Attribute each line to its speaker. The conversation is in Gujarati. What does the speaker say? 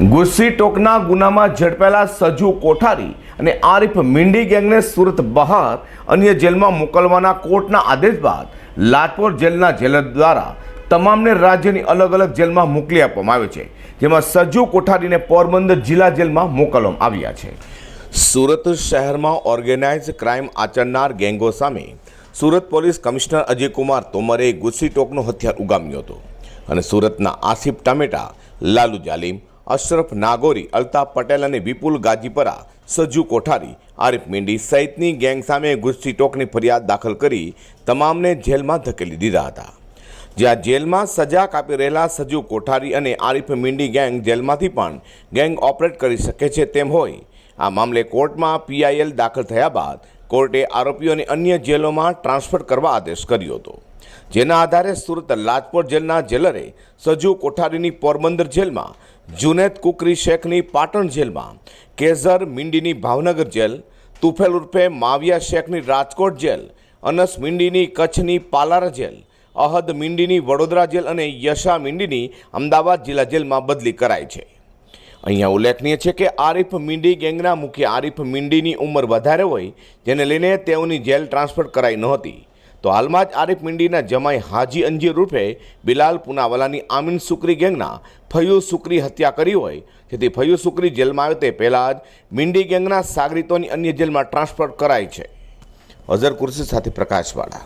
Speaker 1: ગુસ્સી ટોકના ગુનામાં ઝડપાયેલા સજુ કોઠારી અને આરિફ મિંડી ગેંગને સુરત બહાર અન્ય જેલમાં મોકલવાના કોર્ટના આદેશ બાદ લાજપોર જેલના જેલર દ્વારા તમામને રાજ્યની અલગ અલગ જેલમાં મોકલી આપવામાં આવે છે, જેમાં સજુ કોઠારીને પોરબંદર જિલ્લા જેલમાં મોકલવામાં આવ્યા છે. સુરત શહેરમાં ઓર્ગેનાઇઝ ક્રાઇમ આચરનાર ગેંગો સામે સુરત પોલીસ કમિશનર અજયકુમાર તોમરે ગુસ્સી ટોકનો હથિયાર ઉગામ્યો હતો અને સુરતના આસિફ ટામેટા, લાલુ જાલિમ અશરફ નાગોરી, અલ્તાફ પટેલ અને વિપુલ ગાજીપરા, સજ્જુ કોઠારી, આરિફ મીંડી સહિતની ગેંગ સામે ગુસ્સી ટોકની ફરિયાદ દાખલ કરી તમામને જેલમાં ધકેલી દીધા હતા. જ્યાં જેલમાં સજા કાપી રહેલા સજુ કોઠારી અને આરિફ મીંડી ગેંગ જેલમાંથી પણ ગેંગ ઓપરેટ કરી શકે છે તેમ હોય. આ મામલે કોર્ટમાં પીઆઈએલ દાખલ થયા બાદ કોર્ટે આરોપીઓને અન્ય જેલોમાં ટ્રાન્સફર કરવા આદેશ કર્યો હતો. જેના આધારે સુરત લાજપોર જેલના જેલરે સજુ કોઠારીની પોરબંદર જેલમાં, જુનેદ કુકરી શેખની પાટણ જેલમાં કેઝર મિંડીની ભાવનગર જેલ, તુફેલ ઉર્ફે માવિયા શેખની રાજકોટ જેલ, અનસ મિંડીની કચ્છની પાલારા જેલ, અહદ મિંડીની વડોદરા જેલ અને યશા મિંડીની અમદાવાદ જિલ્લા જેલમાં બદલી કરાઈ છે. અહીંયા ઉલ્લેખનીય છે કે આરિફ મિંડી ગેંગના મુખ્ય આરિફ મિંડીની ઉંમર વધારે હોય, જેને લઈને તેઓની જેલ ટ્રાન્સફર કરાઈ નહોતી તો હાલમાં જ આરિફ મિંડીના જમાઈ હાજી અંજીર રૂપે બિલાલ પુનાવાલાની આમીન સુકરી ગેંગના ફયુ સુકરી હત્યા કરી હોય, જેથી ફયુ સુકરી જેલમાં આવે તે પહેલાં જ મિંડી ગેંગના સાગરીતોની અન્ય જેલમાં ટ્રાન્સફર કરાઈ છે. અઝર કુર્સી સાથે પ્રકાશવાળા.